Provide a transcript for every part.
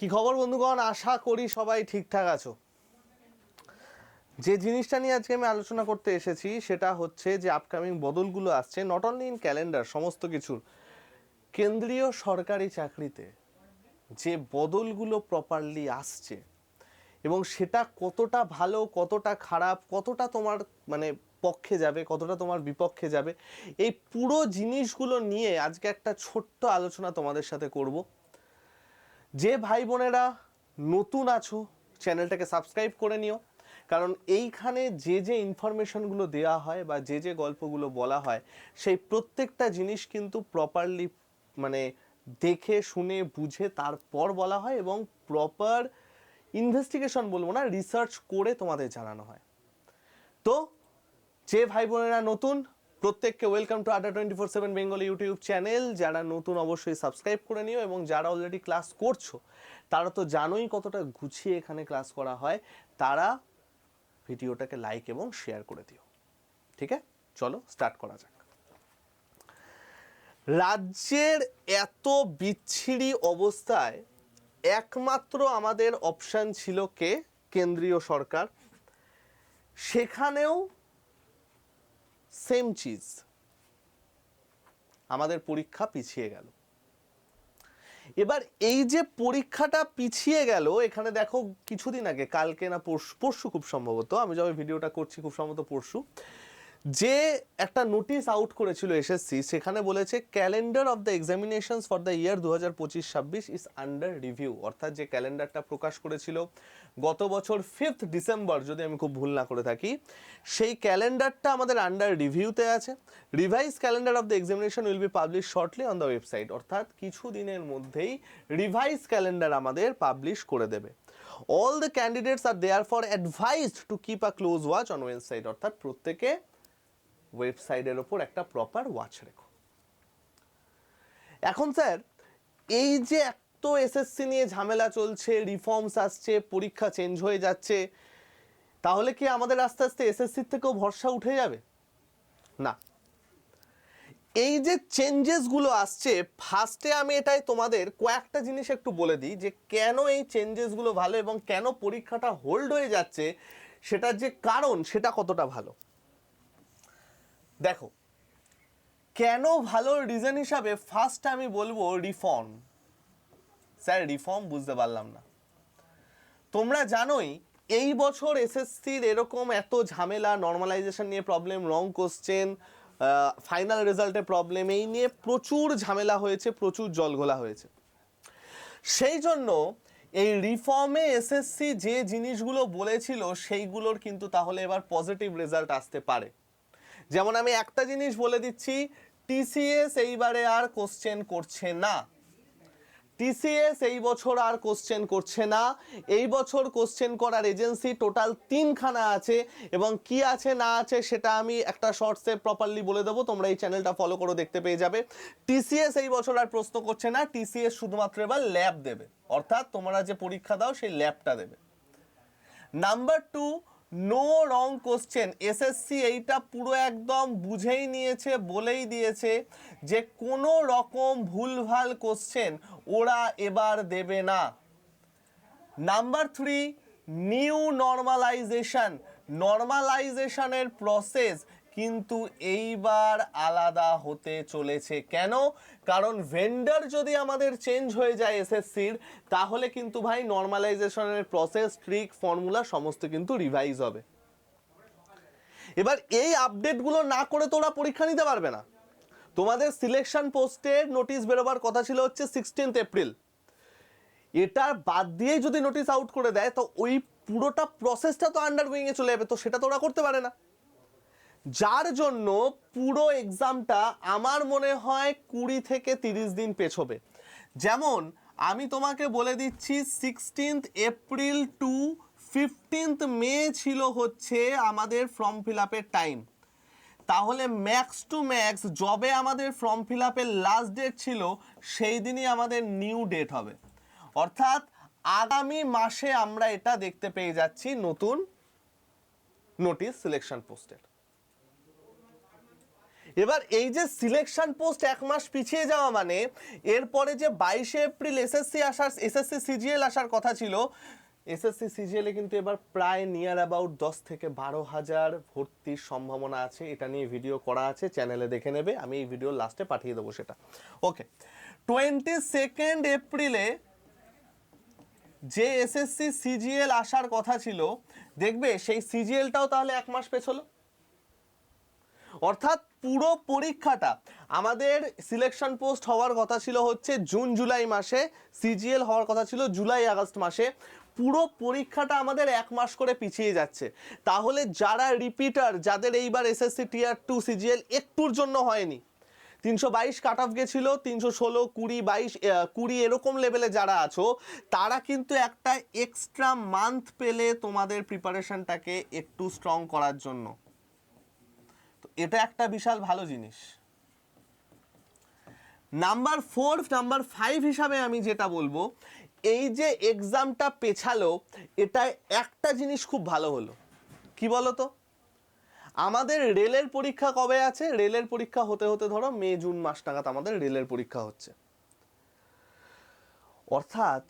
কি খবর, বন্ধুগণ? আশা করি সবাই ঠিকঠাক আছো। যে জিনিসটা নিয়ে আজকে আমি আলোচনা করতে এসেছি, সেটা হচ্ছে যে আপকামিং বদলগুলো আসছে নট অনলি ইন ক্যালেন্ডার সমস্ত কিছুর। কেন্দ্রীয় সরকারি চাকরিতে যে বদলগুলো প্রপারলি আসছে, এবং সেটা কতটা ভালো, কতটা খারাপ, কতটা তোমার মানে পক্ষে যাবে, কতটা তোমার বিপক্ষে যাবে, এই পুরো জিনিসগুলো নিয়ে আজকে একটা ছোট্ট আলোচনা তোমাদের সাথে করব। যে ভাই বোনেরা নতুন আছো, চ্যানেলটাকে সাবস্ক্রাইব করে নিও। কারণ এইখানে যে যে ইনফরমেশনগুলো দেওয়া হয় বা যে যে গল্পগুলো বলা হয়, সেই প্রত্যেকটা জিনিস কিন্তু প্রপারলি মানে দেখে, শুনে, বুঝে তারপর বলা হয় এবং প্রপার ইনভেস্টিগেশন বলব না রিসার্চ করে তোমাদের জানানো হয়। তো, যে ভাই বোনেরা নতুন প্রত্যেককে welcome to Adda twenty four seven Bengal YouTube channel যারা নতুন অবশ্যই সাবস্ক্রাইব করে নিও এবং যারা অলরেডি ক্লাস করছ, তারা তো জানোই কতটা গুছিয়ে এখানে ক্লাস করা হয়। তারা ভিডিওটাকে লাইক এবং শেয়ার করে দিও। ঠিক আছে? চলো স্টার্ট করা যাক। রাজ্যের এত বিচ্ছিরি অবস্থায় একমাত্র আমাদের অপশান ছিল কে? কেন্দ্রীয় সরকার। সেখানেও সেম চিজ। আমাদের পরীক্ষা পিছিয়ে গেল। এবার এই যে পরীক্ষাটা পিছিয়ে গেল, এখানে দেখো কিছুদিন আগে, কালকে না পরশু পরশু খুব সম্ভবত, আমি যবে ভিডিওটা করছি খুব সম্ভবত পরশু যে একটা নোটিশ আউট করেছিল এসএসসি সেখানে বলেছে calendar of the examinations for the year দু হাজার পঁচিশ ছাব্বিশ ইজ আন্ডার রিভিউ অর্থাৎ যে ক্যালেন্ডারটা প্রকাশ করেছিল গত বছর ফিফথ ডিসেম্বর যদি আমি খুব ভুল না করে থাকি, সেই ক্যালেন্ডারটা আমাদের আন্ডার রিভিউতে আছে। Revise calendar of the examination will be publish shortly on the website অর্থাৎ কিছু দিনের মধ্যেই রিভাইজ ক্যালেন্ডার আমাদের পাবলিশ করে দেবে। All the candidates are therefore advised to keep a close watch on website অর্থাৎ প্রত্যেকে ওয়েবসাইটের ওপর একটা প্রপার ওয়াচ রেখো। এখন স্যার, এই যে এত এসএসসি নিয়ে ঝামেলা চলছে রিফর্মস আসছে, পরীক্ষা চেঞ্জ হয়ে যাচ্ছে, তাহলে কি আমাদের আস্তে আস্তে এসএসসির থেকেও ভরসা উঠে যাবে? না। এই যে চেঞ্জেসগুলো আসছে ফার্স্টে আমি এটাই তোমাদের কয়েকটা জিনিস একটু বলে দিই, যে কেন এই চেঞ্জেসগুলো ভালো এবং কেন পরীক্ষাটা হোল্ড হয়ে যাচ্ছে, সেটার যে কারণ, সেটা কতটা ভালো। দেখো, কেন ভালো রিজন হিসাবে ফার্স্ট আমি বলব রিফর্ম স্যার রিফর্ম বুঝতে পারলাম না। তোমরা জানোই, এই বছর এসএসসির এরকম এত ঝামেলা নর্মালাইজেশন নিয়ে প্রবলেম রং কোশ্চেন ফাইনাল রেজাল্টে প্রবলেম এই নিয়ে প্রচুর ঝামেলা হয়েছে, প্রচুর জলঘোলা হয়েছে। সেই জন্য এই রিফর্মে এসএসসি যে জিনিসগুলো বলেছিল, সেইগুলোর কিন্তু তাহলে এবার পজিটিভ রেজাল্ট আসতে পারে। যেমন আমি একটা জিনিস বলে দিচ্ছি টিসিএস এইবারে আর কোশ্চেন করছে না। টিসিএস এই বছর আর কোশ্চেন করছে না। এই বছর কোশ্চেন করার এজেন্সি টোটাল তিনখানা আছে এবং কি আছে না আছে সেটা আমি একটা শর্টসে প্রপারলি বলে দেবো। তোমরা এই চ্যানেলটা ফলো করে, দেখতে পেয়ে যাবে। টিসিএস এই বছর আর প্রশ্ন করছে না। টিসিএস শুধুমাত্র এবার ল্যাব দেবে। অর্থাৎ তোমরা যে পরীক্ষা দাও, সেই ল্যাবটা দেবে। Number two no wrong question SSC এইটা পুরো একদম বুঝেই নিয়েছে, বলেই দিয়েছে যে কোনো রকম ভুলভাল কোশ্চেন ওরা এবার দেবে না। নাম্বার থ্রি নিউ নর্মালাইজেশন নর্মালাইজেশনের প্রসেস কিন্তু এইবার আলাদা হতে চলেছে। কেন? কারণ ভেন্ডার যদি আমাদের চেঞ্জ হয়ে যায় এসএসসির তাহলে কিন্তু ভাই নর্মালাইজেশনের প্রসেস ট্রিক ফর্মুলা সমস্ত কিন্তু রিভাইজ হবে। এবার এই আপডেটগুলো না করে তোরা পরীক্ষা নিতে পারবে না। তোমাদের সিলেকশন পোস্টের নোটিশ বেরোবার কথা ছিল হচ্ছে সিক্সটিন্থ এপ্রিল এটা বাদ দিয়েই যদি নোটিশ আউট করে দেয়, তো ওই পুরোটা প্রসেসটা তো আন্ডারগোয়িংয়ে চলে যাবে, তো সেটা তো ওরা করতে পারে না। যার জন্য পুরো এক্সামটা আমার মনে হয় কুড়ি থেকে তিরিশ দিন পেছবে। যেমন, আমি তোমাকে বলে দিচ্ছি sixteenth April to fifteenth May ছিল হচ্ছে আমাদের ফর্ম ফিল আপের টাইম তাহলে ম্যাক্স টু ম্যাক্স যবে আমাদের ফর্ম ফিল আপের লাস্ট ডেট ছিল, সেই দিনই আমাদের নিউ ডেট হবে। অর্থাৎ, আগামী মাসে আমরা এটা দেখতে পেয়ে যাচ্ছি নতুন নোটিশ সিলেকশন পোস্টের এবার এই যে সিলেকশন পোস্ট এক মাস পিছিয়ে যাওয়া মানে এরপরে যে বাইশে এপ্রিল এসএসসি আসার এসএসসি সিজিএল আসার কথা ছিল এসএসসি সিজিএলে কিন্তু এবার প্রায় নিয়ার অ্যাবাউট দশ থেকে বারো হাজার ভর্তির সম্ভাবনা আছে। এটা নিয়ে ভিডিও করা আছে চ্যানেলে দেখে নেবে। আমি এই ভিডিও লাস্টে পাঠিয়ে দেবো সেটা। ওকে টোয়েন্টি সেকেন্ড এপ্রিলে যে এসএসসি সিজিএল আসার কথা ছিল, দেখবে সেই সিজিএলটাও তাহলে এক মাস পেছলো। অর্থাৎ পুরো পরীক্ষাটা। আমাদের সিলেকশন পোস্ট হওয়ার কথা ছিল হচ্ছে জুন জুলাই মাসে সিজিএল হওয়ার কথা ছিল জুলাই আগস্ট মাসে। পুরো পরীক্ষাটা আমাদের এক মাস করে পিছিয়ে যাচ্ছে। তাহলে যারা রিপিটার যাদের এইবার এসএসসি টিয়ার টু সিজিএল একটুর জন্য হয়নি, তিনশো বাইশ কাট অফ গেছিল, তিনশো ষোলো, কুড়ি বাইশ কুড়ি এরকম লেভেলে যারা আছো, তারা কিন্তু একটা এক্সট্রা মান্থ পেলে তোমাদের প্রিপারেশনটাকে একটু স্ট্রং করার জন্য। এটা একটা বিশাল ভালো জিনিস। নাম্বার ফোর নাম্বার ফাইভ হিসাবে আমি যেটা বলব, এই যে এক্সামটা পেছালো, এটা একটা জিনিস খুব ভালো হলো। কি বলো তো আমাদের রেলের পরীক্ষা কবে আছে? রেলের পরীক্ষা হতে হতে ধরো মে, জুন মাস নাগাদ আমাদের রেলের পরীক্ষা হচ্ছে। অর্থাৎ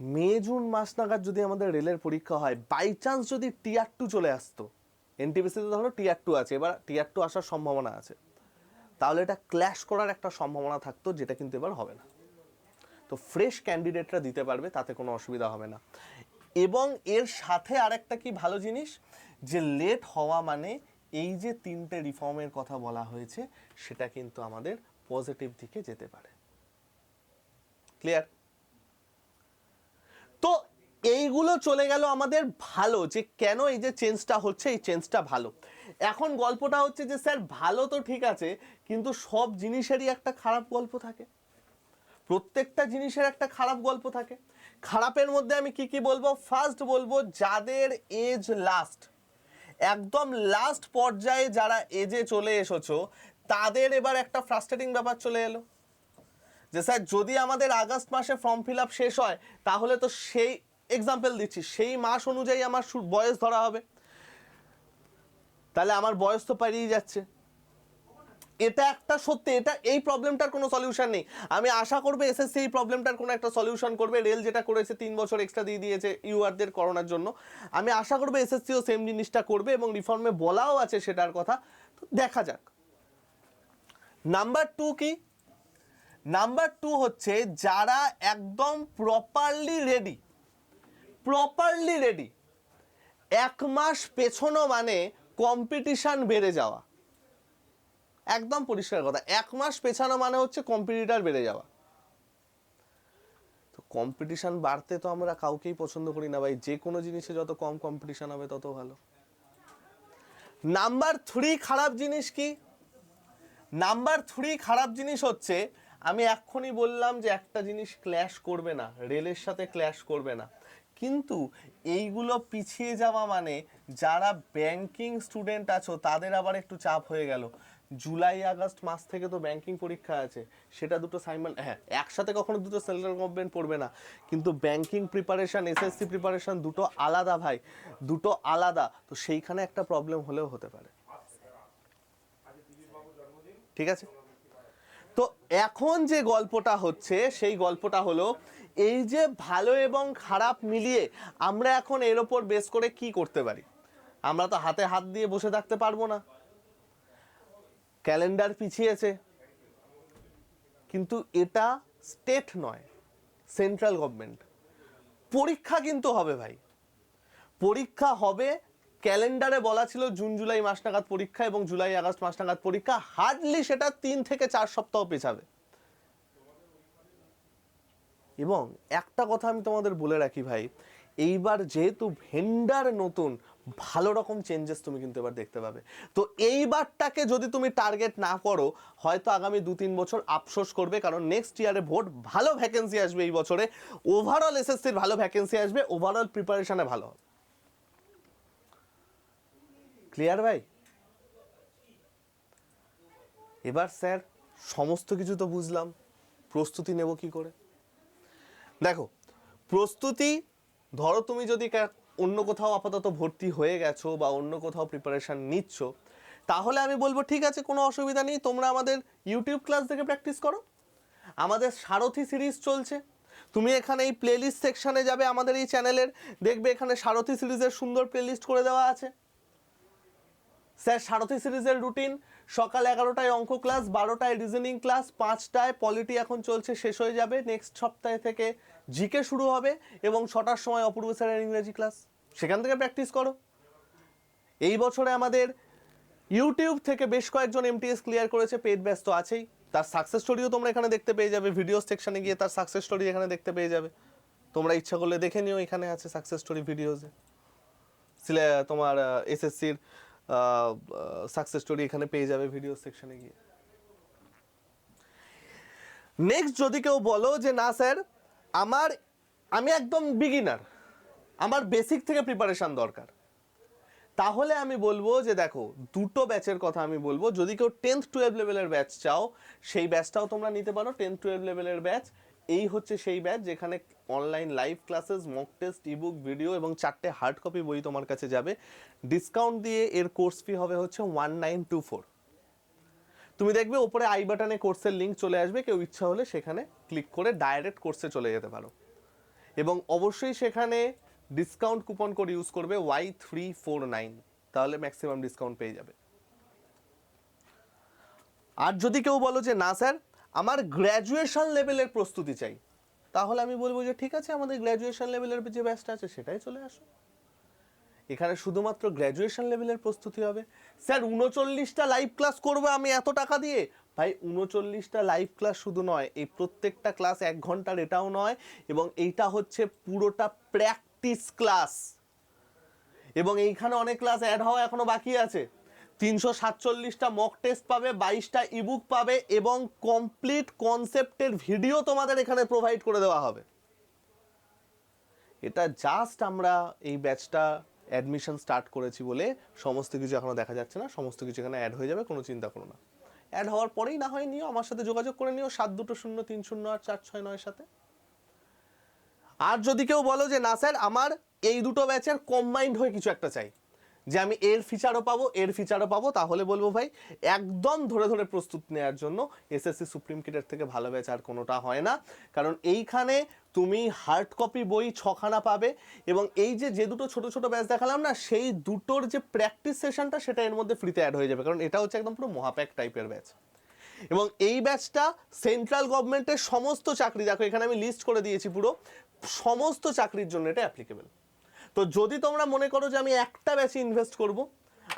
মে, জুন মাস নাগাদ যদি আমাদের রেলের পরীক্ষা হয় বাই চান্স যদি টিয়ার টু চলে আসতো এনটিপিসিতে ধরো টিয়ার টু আছে, এবার টিয়ার টু আসার সম্ভাবনা আছে। তাহলে এটা ক্ল্যাশ করার একটা সম্ভাবনা থাকতো, যেটা কিন্তু এবার হবে না। তো ফ্রেশ ক্যান্ডিডেটরা দিতে পারবে, তাতে কোনো অসুবিধা হবে না। এবং এর সাথে আরেকটা কি ভালো জিনিস, যে লেট হওয়া মানে এই যে তিনটে রিফর্মের কথা বলা হয়েছে, সেটা কিন্তু আমাদের পজিটিভ দিকে যেতে পারে। ক্লিয়ার এইগুলো চলে গেল আমাদের ভালো যে কেন এই যে চেঞ্জটা হচ্ছে, এই চেঞ্জটা ভালো। এখন গল্পটা হচ্ছে যে, স্যার, ভালো তো ঠিক আছে, কিন্তু সব জিনিসেরই একটা খারাপ গল্প থাকে। প্রত্যেকটা জিনিসের একটা খারাপ গল্প থাকে। খারাপের মধ্যে আমি কি কি বলব? ফার্স্ট বলব, যাদের এজ লাস্ট একদম লাস্ট পর্যায়ে যারা এজে চলে এসেছ, তাদের এবার একটা ফ্রাস্ট্রেটিং ব্যাপার চলে এলো। যে, স্যার, যদি আমাদের আগস্ট মাসে ফর্ম ফিল আপ শেষ হয়, তাহলে তো সেই এক্সাম্পল দিচ্ছি। সেই মাস অনুযায়ী আমার বয়স ধরা হবে। তাহলে আমার বয়স তো পেরিয়ে যাচ্ছে। এটা একটা সত্যি, এটা এই প্রবলেমটার কোনো সলিউশন নেই। আমি আশা করব এসএসসি এই প্রবলেমটার কোনো একটা সলিউশন করবে। রেল যেটা করেছে, তিন বছর এক্সট্রা দিয়ে দিয়েছে ইউআরদের করোনার জন্য। আমি আশা করব এসএসসিও সেম জিনিসটা করবে এবং রিফর্মে বলাও আছে সেটার কথা। তো দেখা যাক। নাম্বার টু কি? নাম্বার টু হচ্ছে যারা একদম প্রপারলি রেডি প্রপারলি রেডি এক মাস পেছনো মানে কম্পিটিশান বেড়ে যাওয়া। একদম পরিষ্কার কথা, এক মাস পেছানো মানে হচ্ছে কম্পিটিটার বেড়ে যাওয়া। তো কম্পিটিশন বাড়তে তো আমরা কাউকেই পছন্দ করি না ভাই, যে কোনো জিনিসে যত কম কম্পিটিশান হবে তত ভালো। নাম্বার থ্রি খারাপ জিনিস কি? নাম্বার থ্রি খারাপ জিনিস হচ্ছে, আমি এক্ষুনি বললাম যে একটা জিনিস ক্ল্যাশ করবে না রেলের সাথে ক্ল্যাশ করবে না। কিন্তু এইগুলো পিছিয়ে যাওয়া মানে যারা ব্যাংকিং স্টুডেন্ট আছো, তাদের আবার একটু চাপ হয়ে গেল। জুলাই, আগস্ট মাস থেকে তো ব্যাংকিং পরীক্ষা আছে। সেটা দুটো সাইমান হ্যাঁ একসাথে কখনো দুটো সেন্ট্রাল গভর্নমেন্ট পড়বে না। কিন্তু ব্যাংকিং প্রিপারেশন এসএসসি প্রিপারেশান দুটো আলাদা ভাই, দুটো আলাদা। তো সেইখানে একটা প্রবলেম হলেও হতে পারে। ঠিক আছে? তো এখন যে গল্পটা হচ্ছে, সেই গল্পটা হলো এই যে ভালো এবং খারাপ মিলিয়ে আমরা এখন এর ওপর বেস করে কি করতে পারি? আমরা তো হাতে হাত দিয়ে বসে থাকতে পারব না। ক্যালেন্ডার পিছিয়েছে। কিন্তু এটা স্টেট নয় সেন্ট্রাল গভর্নমেন্ট পরীক্ষা কিন্তু হবে ভাই। পরীক্ষা হবে ক্যালেন্ডারে বলা ছিল জুন, জুলাই মাস নাগাদ পরীক্ষা এবং জুলাই, আগস্ট মাস নাগাদ পরীক্ষা। হার্ডলি সেটা তিন থেকে চার সপ্তাহ পেছাবে। এবং একটা কথা আমি তোমাদের বলে রাখি ভাই, এইবার যেহেতু ভেন্ডার নতুন, ভালো রকম চেঞ্জেস তুমি কিন্তু এবার দেখতে পাবে। তো এইবারটাকে যদি তুমি টার্গেট না করো, হয়তো আগামী দু তিন বছর আফসোস করবে, কারণ নেক্সট ইয়ারে ভোট ভালো ভ্যাকেন্সি আসবে এই বছরে। ওভারঅল এসএসসির ভালো ভ্যাকেন্সি আসবে ওভারঅল প্রিপারেশনে ভালো। হবে ক্লিয়ার ভাই? এবার স্যার সমস্ত কিছু তো বুঝলাম। প্রস্তুতি নেব কি করে? দেখো, প্রস্তুতি, ধরো তুমি যদি অন্য কোথাও আপাতত ভর্তি হয়ে গেছো বা অন্য কোথাও প্রিপারেশন নিচ্ছ, তাহলে আমি বলব ঠিক আছে, কোনো অসুবিধা নেই, তোমরা আমাদের ইউটিউব ক্লাস থেকে প্র্যাকটিস করো। আমাদের সারথি সিরিজ চলছে। তুমি এখানে এই প্লেলিস্ট সেকশানে যাবে আমাদের এই চ্যানেলের দেখবে এখানে সারথি সিরিজের সুন্দর প্লেলিস্ট করে দেওয়া আছে। স্যার, সারথি সিরিজের রুটিন, সকাল এগারোটায় অঙ্ক ক্লাস, বারোটায় রিজনিং ক্লাস পাঁচটায় পলিটি এখন চলছে, শেষ হয়ে যাবে নেক্সট সপ্তাহে থেকে জিকে শুরু হবে এবং ছটার সময় অপূর্ব স্যারের ইংরেজি ক্লাস সেখান থেকে প্র্যাকটিস করো। এই বছরে আমাদের ইউটিউব থেকে বেশ কয়েকজন এমটিএস ক্লিয়ার করেছে, পেট ব্যস্ত আছেই। তার সাকসেস স্টোরিও তোমরা এখানে দেখতে পেয়ে যাবে ভিডিও সেকশানে গিয়ে তার সাকসেস স্টোরি এখানে দেখতে পেয়ে যাবে। তোমরা ইচ্ছা করলে দেখে নিও, এখানে আছে সাকসেস স্টোরি ভিডিওজে তোমার এসএসসির সাকসেস স্টোরি এখানে পেয়ে যাবে ভিডিও সেকশনে গিয়ে। নেক্সট যদি কেউ বলো যে, না স্যার, আমার, আমি একদম বিগিনার আমার বেসিক থেকে প্রিপারেশন দরকার। তাহলে আমি বলব যে, দেখো, দুটো ব্যাচের কথা আমি বলব। যদি কেউ টেন্থ টুয়েলভ লেভেলের ব্যাচ চাও, সেই ব্যাচটাও তোমরা নিতে পারো। টেন্থ টুয়েলভ লেভেলের ব্যাচ এই হচ্ছে সেই ব্যাচ যেখানে online live classes mock test ebook video এবং চারটে হার্ড কপি বই তোমার কাছে যাবে। ডিসকাউন্ট দিয়ে এর কোর্স ফি হবে হচ্ছে ওয়ান নাইন টু ফোর তুমি দেখবে ওপরে আই বাটনে কোর্সের লিঙ্ক চলে আসবে, কেউ ইচ্ছা হলে সেখানে ক্লিক করে ডাইরেক্ট কোর্সে চলে যেতে পারো। এবং অবশ্যই সেখানে ডিসকাউন্ট কুপন কোড ইউজ করবে ওয়াই থ্রি ফোর নাইন তাহলে ম্যাক্সিমাম ডিসকাউন্ট পেয়ে যাবে। আর যদি কেউ বলো যে, না স্যার আমার গ্র্যাজুয়েশন লেভেলের প্রস্তুতি চাই। তাহলে আমি বলব যে, ঠিক আছে, আমাদের গ্র্যাজুয়েশন লেভেলের যে ব্যাচটা আছে, সেটাই চলে আসো। এখানে শুধুমাত্র গ্র্যাজুয়েশন লেভেলের প্রস্তুতি হবে। স্যার, উনচল্লিশটা লাইভ ক্লাস করব আমি এত টাকা দিয়ে? ভাই, উনচল্লিশটা লাইভ ক্লাস শুধু নয়, এই প্রত্যেকটা ক্লাস এক ঘণ্টার এটাও নয়, এবং এইটা হচ্ছে পুরোটা প্র্যাকটিস ক্লাস এবং এইখানে অনেক ক্লাস অ্যাড হওয়া এখনও বাকি আছে। তিনশো সাতচল্লিশটা মক টেস্ট পাবে, বাইশটা ইবুক পাবে এবং কমপ্লিট কনসেপ্টের ভিডিও তোমাদের এখানে প্রোভাইড করে দেওয়া হবে। এটা জাস্ট আমরা এই ব্যাচটা অ্যাডমিশন স্টার্ট করেছি বলে সমস্ত কিছু এখনও দেখা যাচ্ছে না, সমস্ত কিছু এখানে অ্যাড হয়ে যাবে, কোনো চিন্তা করো না। অ্যাড হওয়ার পরেই না হয় নিও, আমার সাথে যোগাযোগ করে নিও, সাত দুটো শূন্য, তিন শূন্য আট চার ছয় নয়ের সাথে। আর যদি কেউ বলো যে, না স্যার, আমার এই দুটো ব্যাচের কম্বাইন্ড হয়ে কিছু একটা চাই। যে আমি এর ফিচারও পাবো, এর ফিচারও পাবো, তাহলে বলব ভাই, একদম ধরে ধরে প্রস্তুত নেওয়ার জন্য এসএসসি সুপ্রিম কিটের থেকে ভালো ব্যাচ আর কোনোটা হয় না। কারণ এইখানে তুমি হার্ড কপি বই ছখানা পাবে এবং এই যে যে দুটো ছোট ছোট ব্যাচ দেখালাম না, সেই দুটোর যে প্র্যাকটিস সেশনটা সেটা এর মধ্যে ফ্রিতে অ্যাড হয়ে যাবে। কারণ এটা হচ্ছে একদম পুরো মহাপ্যাক টাইপের ব্যাচ এবং এই ব্যাচটা সেন্ট্রাল গভর্নমেন্টের সমস্ত চাকরি, দেখো এখানে আমি লিস্ট করে দিয়েছি পুরো, সমস্ত চাকরির জন্য এটা অ্যাপ্লিকেবল তো যদি তোমরা মনে করো যে আমি একটা ব্যাচে ইনভেস্ট করব,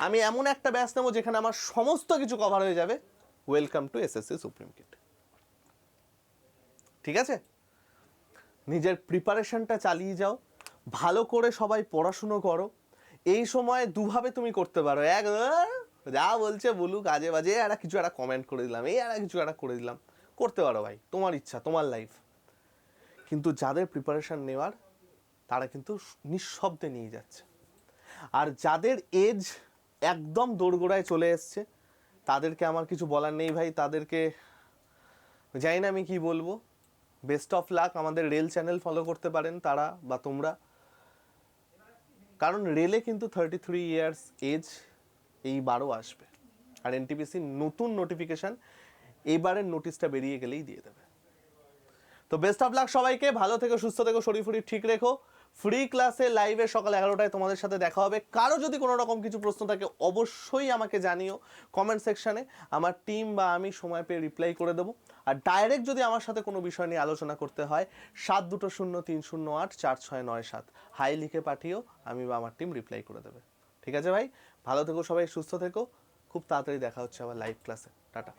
আমি এমন একটা ব্যাচ নেব যেখানে আমার সমস্ত কিছু কভার হয়ে যাবে welcome to SSC supreme kit ঠিক আছে? নিজের প্রিপারেশনটা চালিয়ে যাও, ভালো করে সবাই পড়াশুনো করো। এই সময় দুভাবে তুমি করতে পারো। এক যা বলছে বলুক, আজে বাজে একটা কিছু একটা কমেন্ট করে দিলাম, এই একটা কিছু একটা করে দিলাম। করতে পারো ভাই, তোমার ইচ্ছা, তোমার লাইফ কিন্তু যাদের প্রিপারেশান নেওয়ার তারা কিন্তু নিঃশব্দে নিয়ে যাচ্ছে। আর যাদের এজ একদম দোরগোড়ায় চলে এসছে, তাদেরকে আমার কিছু বলার নেই ভাই। তাদেরকে, জানি না আমি কি বলব। বেস্ট অফ লাক আমাদের রেল চ্যানেল ফলো করতে পারেন তারা বা তোমরা। কারণ রেলে কিন্তু থার্টি থ্রি ইয়ার্স এজ এই এইবারও আসবে। আর এনটিপিসি নতুন নোটিফিকেশান এবারের নোটিশটা বেরিয়ে গেলেই দিয়ে দেবে। তো বেস্ট অফ লাক সবাইকে, ভালো থেকো, সুস্থ থেকো, শরীর ফরির ঠিক রেখো। ফ্রি ক্লাসে লাইভে সকাল এগারোটায় তোমাদের সাথে দেখা হবে। কারও যদি কোনো রকম কিছু প্রশ্ন থাকে, অবশ্যই আমাকে জানিও কমেন্ট সেকশানে আমার টিম বা আমি সময় পেয়ে রিপ্লাই করে দেবো। আর ডাইরেক্ট যদি আমার সাথে কোনো বিষয় নিয়ে আলোচনা করতে হয়, সাত দুটো শূন্য, তিন শূন্য, আট, চার, ছয়, নয়, সাত। হাই লিখে পাঠিও, আমি বা আমার টিম রিপ্লাই করে দেবে। ঠিক আছে ভাই? ভালো থেকো সবাই, সুস্থ থেকো। খুব তাড়াতাড়ি দেখা হচ্ছে আবার লাইভ ক্লাসে টাটা।